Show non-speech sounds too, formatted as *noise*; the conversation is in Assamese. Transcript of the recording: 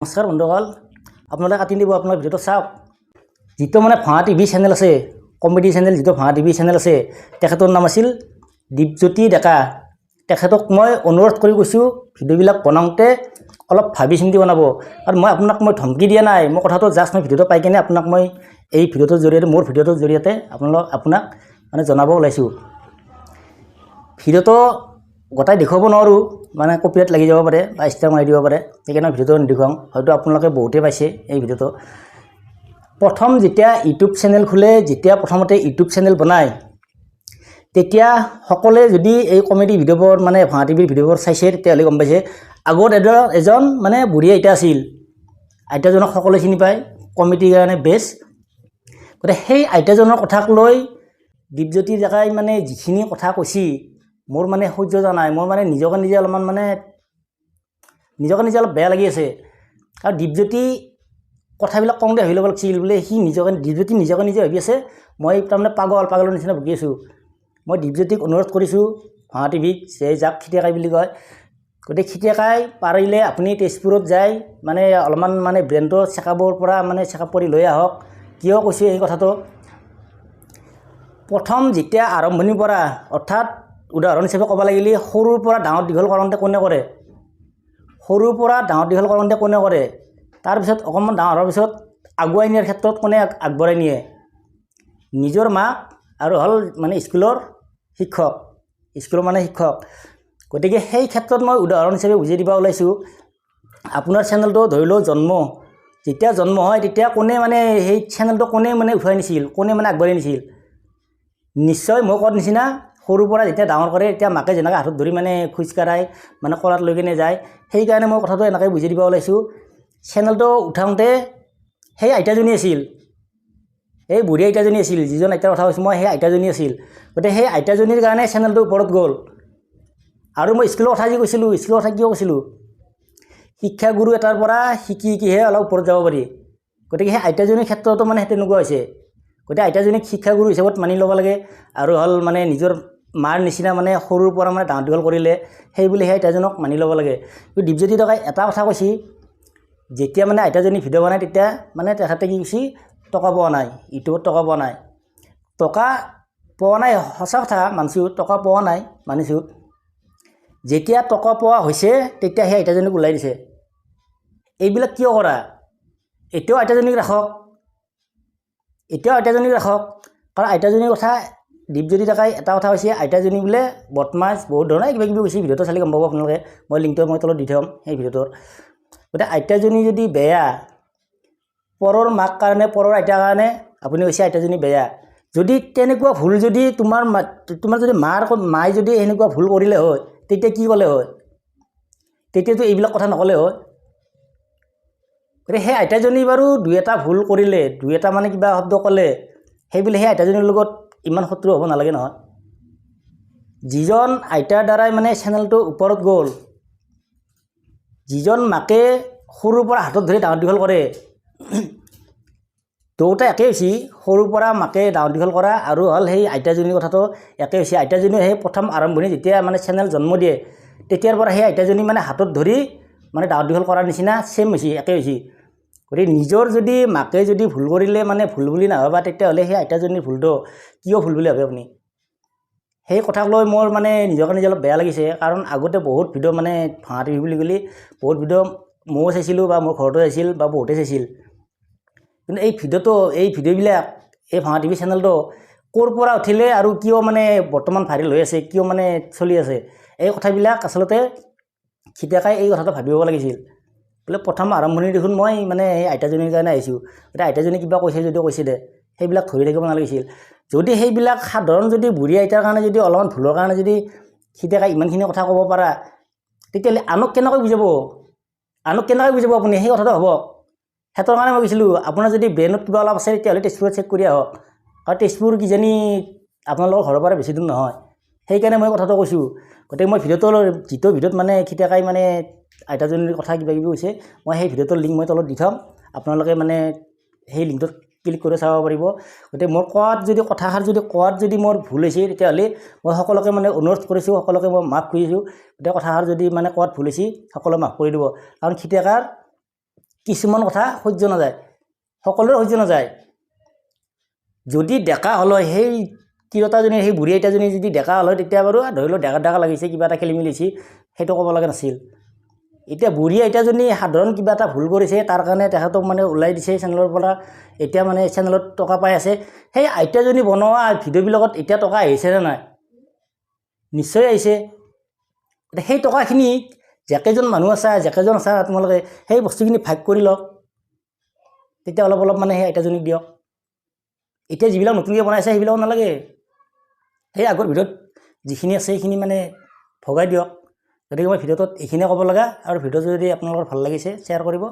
নমস্কাৰ বন্ধুসকল আপোনালোকে কাটি দিব আপোনাৰ ভিডিঅ'টো চাওক। যিটো মানে ভাঙা টিভি চেনেল আছে কমেডি চেনেল যিটো ভাঙা টিভি চেনেল আছে তেখেতৰ নাম আছিল দীপজ্যোতি ডেকা। তেখেতক মই অনুৰোধ কৰি কৈছোঁ ভিডিঅ'বিলাক বনাওঁতে অলপ ভাবি চিন্তি বনাব। আৰু মই আপোনাক মই ধমকি দিয়া নাই মই কথাটো জাষ্ট মই ভিডিঅ'টো পাই কিনে আপোনাক মই এই ভিডিঅ'টোৰ জৰিয়তে মোৰ ভিডিঅ'টোৰ জৰিয়তে আপোনালোক আপোনাক মানে জনাব ওলাইছোঁ। ভিডিঅ'টো গোটাই দেখুৱাব নোৱাৰোঁ মানে কপিৰাইট লাগি যাব পাৰে বা ষ্টাৰ মাৰি দিব পাৰে সেইকাৰণে ভিডিঅ'টো নেদেখুৱাওঁ। হয়তো আপোনালোকে বহুতেই পাইছে এই ভিডিঅ'টো। প্ৰথম যেতিয়া ইউটিউব চেনেল খোলে যেতিয়া প্ৰথমতে ইউটিউব চেনেল বনায় তেতিয়া সকলোৱে যদি এই কমেডি ভিডিঅ'বোৰ মানে ভাঙা টিভিৰ ভিডিঅ'বোৰ চাইছে তেতিয়াহ'লে গম পাইছে আগত এজন এজন মানে বুঢ়ী আইতা আছিল। আইতাজনক সকলোৱে চিনি পায় কমেডিৰ কাৰণে বেষ্ট। গতিকে সেই আইতাজনৰ কথাক লৈ দীপজ্যোতি ডেকাই মানে যিখিনি কথা কৈছি মোৰ মানে সহ্য যোৱা নাই মোৰ মানে নিজকে নিজে অলপমান মানে নিজকে নিজে অলপ বেয়া লাগি আছে। আৰু দীপজ্যোতি কথাবিলাক কওঁতে ভাবি ল'ব লাগিছিল বোলে সি নিজকে দীপজ্যোতি নিজকে নিজে ভাবি আছে মই তাৰমানে পাগল পাগলৰ নিচিনা ভুগি আছোঁ। মই দীপজ্যোতিক অনুৰোধ কৰিছোঁ ভাঙা টিভিক যে যাক খিতিয়াকাই বুলি কয়। গতিকে খিতিয়াকাই পাৰিলে আপুনি তেজপুৰত যায় মানে অলপমান মানে ব্ৰেইনটো চেকআপৰ পৰা মানে চেকআপ কৰি লৈ আহক। কিয় কৈছোঁ এই কথাটো? প্ৰথম যেতিয়া আৰম্ভণিৰ পৰা অৰ্থাৎ উদাহৰণ হিচাপে ক'ব লাগিলে সৰুৰ পৰা ডাঙৰ দীঘল কৰোঁতে কোনে কৰে? সৰুৰ পৰা ডাঙৰ দীঘল কৰোঁতে কোনে কৰে? তাৰপিছত অকণমান ডাঙৰ হোৱাৰ পিছত আগুৱাই নিয়াৰ ক্ষেত্ৰত কোনে আগ- আগবঢ়াই নিয়ে? নিজৰ মাক আৰু হ'ল মানে স্কুলৰ শিক্ষক। স্কুলৰ মানে শিক্ষক। গতিকে সেই ক্ষেত্ৰত মই উদাহৰণ হিচাপে বুজি দিব ওলাইছোঁ। আপোনাৰ চেনেলটো ধৰি লওক জন্ম। যেতিয়া জন্ম হয় তেতিয়া কোনে মানে সেই চেনেলটো কোনে মানে উঠুৱাই নিছিল? কোনে মানে আগবাঢ়ি নিছিল? নিশ্চয় মই কোৱাৰ নিচিনা সৰুৰ পৰা যেতিয়া ডাঙৰ কৰে তেতিয়া মাকে যেনেকৈ হাতত ধৰি মানে খোজ কাঢ়াই মানে কোলাত লৈ কিনে যায় সেইকাৰণে মই কথাটো এনেকৈ বুজি দিব ওলাইছোঁ। চেনেলটো উঠাওঁতে সেই আইতাজনী আছিল। এই বুঢ়ী আইতাজনী আছিল যিজন আইতাৰ কথা কৈছোঁ মই সেই আইতাজনী আছিল। গতিকে সেই আইতাজনীৰ কাৰণে চেনেলটো ওপৰত গ'ল। আৰু মই স্কুলৰ কথা যি কৈছিলোঁ স্কুলৰ কথা কিয় কৈছিলোঁ? শিক্ষাগুৰু এটাৰ পৰা শিকি শিকিহে অলপ ওপৰত যাব পাৰি। গতিকে সেই আইতাজনীৰ ক্ষেত্ৰতো মানে সেই তেনেকুৱা হৈছে। গতিকে আইতাজনীক শিক্ষাগুৰু হিচাপত মানি ল'ব লাগে। আৰু হ'ল মানে নিজৰ মাৰ নিচিনা মানে সৰুৰ পৰা মানে ডাঙৰ দীঘল কৰিলে সেই বুলি সেই আইতাজনক মানি ল'ব লাগে। কিন্তু দীপজ্যোতি ডেকাই এটা কথা কৈছে যেতিয়া মানে আইতাজনী ভিডিঅ' বনায় তেতিয়া মানে তেখেতে কি কৈছে টকা পোৱা নাই ইউটিউবত টকা পোৱা নাই। টকা পোৱা নাই সঁচা কথা মানিছোঁ টকা পোৱা নাই মানিছোঁ যেতিয়া টকা পোৱা হৈছে তেতিয়া সেই আইতাজনীক ওলাই দিছে। এইবিলাক কিয় কৰা? এতিয়াও আইতাজনীক ৰাখক। এতিয়াও আইতাজনীক ৰাখক। কাৰণ আইতাজনীৰ কথা দীপজ্যোতি ডেকাই এটা কথা কৈছে আইতাজনী বোলে বদমাছ বহুত ধৰণৰ কিবা কিবি কৈছে ভিডিঅ'টো চালে গম পাব আপোনালোকে। মই লিংকটো মই তলত দি থ'ম সেই ভিডিঅ'টোৰ গতিকে আইতাজনী যদি বেয়া পৰৰ মাক কাৰণে পৰৰ আইতাৰ কাৰণে আপুনি কৈছে আইতাজনী বেয়া। যদি তেনেকুৱা ভুল যদি তোমাৰ মা তোমাৰ যদি মাৰ মায়ে যদি এনেকুৱা ভুল কৰিলে হয় তেতিয়া কি ক'লে হয়? তেতিয়াতো এইবিলাক কথা নক'লে হয়। গতিকে সেই আইতাজনী বাৰু দুই এটা ভুল কৰিলে দুই এটা মানে কিবা শব্দ ক'লে সেইবুলি সেই আইতাজনীৰ লগত ইমান শত্ৰু হ'ব নালাগে নহয়। যিজন আইতাৰ দ্বাৰাই মানে চেনেলটো ওপৰত গ'ল যিজন মাকে সৰুৰ পৰা হাতত ধৰি ডাঙৰ দীঘল কৰে *clears throat* দুয়োটা একেই হৈছে সৰুৰ পৰা মাকে ডাঙৰ দীঘল কৰা আৰু হ'ল সেই আইতাজনীৰ কথাটো একেই হৈছে। আইতাজনীয়ে সেই প্ৰথম আৰম্ভণি যেতিয়া মানে চেনেল জন্ম দিয়ে তেতিয়াৰ পৰা সেই আইতাজনী মানে হাতত ধৰি মানে ডাঙৰ দীঘল কৰাৰ নিচিনা ছেম হৈছে একেই হৈছে। গতিকে নিজৰ যদি মাকে যদি ভুল কৰিলে মানে ভুল বুলি নাভাবা তেতিয়াহ'লে সেই আইতাজনীৰ ভুলটো কিয় ভুল বুলি ভাবে আপুনি? সেই কথাক লৈ মোৰ মানে নিজকে নিজে অলপ বেয়া লাগিছে। কাৰণ আগতে বহুত ভিডিঅ' মানে ভাঙা টিভি বুলি ক'লে বহুত ভিডিঅ' ময়ো চাইছিলোঁ বা মোৰ ঘৰতো চাইছিল বা বহুতে চাইছিল। কিন্তু এই ভিডিঅ'টো এই ভিডিঅ'বিলাক এই ভাঙা টিভি চেনেলটো ক'ৰ পৰা উঠিলে আৰু কিয় মানে বৰ্তমান ভাইৰেল হৈ আছে কিয় মানে চলি আছে এই কথাবিলাক আচলতে খিতাকাই এই কথাটো ভাবিব লাগিছিল। বোলে প্ৰথম আৰম্ভণি দেখোন মই মানে এই আইতাজনীৰ কাৰণে আহিছোঁ। এতিয়া আইতাজনী কিবা কৈছে যদিও কৈছে দে সেইবিলাক ধৰি থাকিব নালাগিছিল। যদি সেইবিলাক সাধাৰণ যদি বুঢ়ী আইতাৰ কাৰণে যদি অলপমান ভুলৰ কাৰণে যদি খিতাকাই ইমানখিনি কথা ক'ব পাৰা তেতিয়াহ'লে আনক কেনেকৈ বুজাব? আনক কেনেকৈ বুজাব আপুনি? সেই কথাটো হ'ব। সিহঁতৰ কাৰণে মই কৈছিলোঁ আপোনাৰ যদি ব্ৰেইনত কিবা অলপ আছে তেতিয়াহ'লে তেজপুৰত চেক কৰি আহক। আৰু তেজপুৰ কিজানি আপোনালোকৰ ঘৰৰ পৰা বেছি দূৰ নহয়। সেইকাৰণে মই কথাটো কৈছোঁ। গতিকে মই ভিডিঅ'টো যিটো ভিডিঅ'ত মানে খিতাকাই মানে আইতাজনীৰ কথা কিবা কিবি কৈছে মই সেই ভিডিঅ'টোৰ লিংক মই তলত দি থ'ম। আপোনালোকে মানে সেই লিংকটোত ক্লিক কৰি চাব পাৰিব। গতিকে মোৰ কোৱাত যদি কথাষাৰ যদি কোৱাত যদি মোৰ ভুল হৈছে তেতিয়াহ'লে মই সকলোকে মানে অনুৰোধ কৰিছোঁ সকলোকে মই মাফ খুজিছোঁ গতিকে কথাষাৰ যদি মানে কোৱাত ভুল হৈছে সকলোৱে মাফ কৰি দিব। কাৰণ খিতাকাৰ কিছুমান কথা সহ্য নাযায়। সকলোৰে সহ্য নাযায়। যদি ডেকা হ'ল সেই তিৰোতাজনী সেই বুঢ়ী আইতাজনী যদি ডেকা হ'ল তেতিয়া বাৰু ধৰি লওক ডেকা ডেকা লাগিছে কিবা এটা খেলি মেলি হৈছে সেইটো ক'ব লগা নাছিল। এতিয়া বুঢ়ী আইতাজনী সাধাৰণ কিবা এটা ভুল কৰিছে তাৰ কাৰণে তেখেতক মানে ওলাই দিছে চেনেলৰ পৰা। এতিয়া মানে চেনেলত টকা পাই আছে। সেই আইতাজনী বনোৱা ভিডিঅ'বিলাকত এতিয়া টকা আহিছেনে নাই? নিশ্চয় আহিছে। সেই টকাখিনি যেকেইজন মানুহ আছা যেকেইজন আছা তোমালোকে সেই বস্তুখিনি ভাগ কৰি লওক। তেতিয়া অলপ অলপ মানে সেই আইতাজনীক দিয়ক। এতিয়া যিবিলাক নতুনকৈ বনাইছে সেইবিলাক নালাগে। সেই আগৰ ভিডিঅ'ত যিখিনি আছে সেইখিনি মানে ভগাই দিয়ক। গতিকে মই ভিডিঅ'টোত এইখিনিয়ে ক'ব লগা আৰু ভিডিঅ'টো যদি আপোনালোকৰ ভাল লাগিছে শ্বেয়াৰ কৰিব।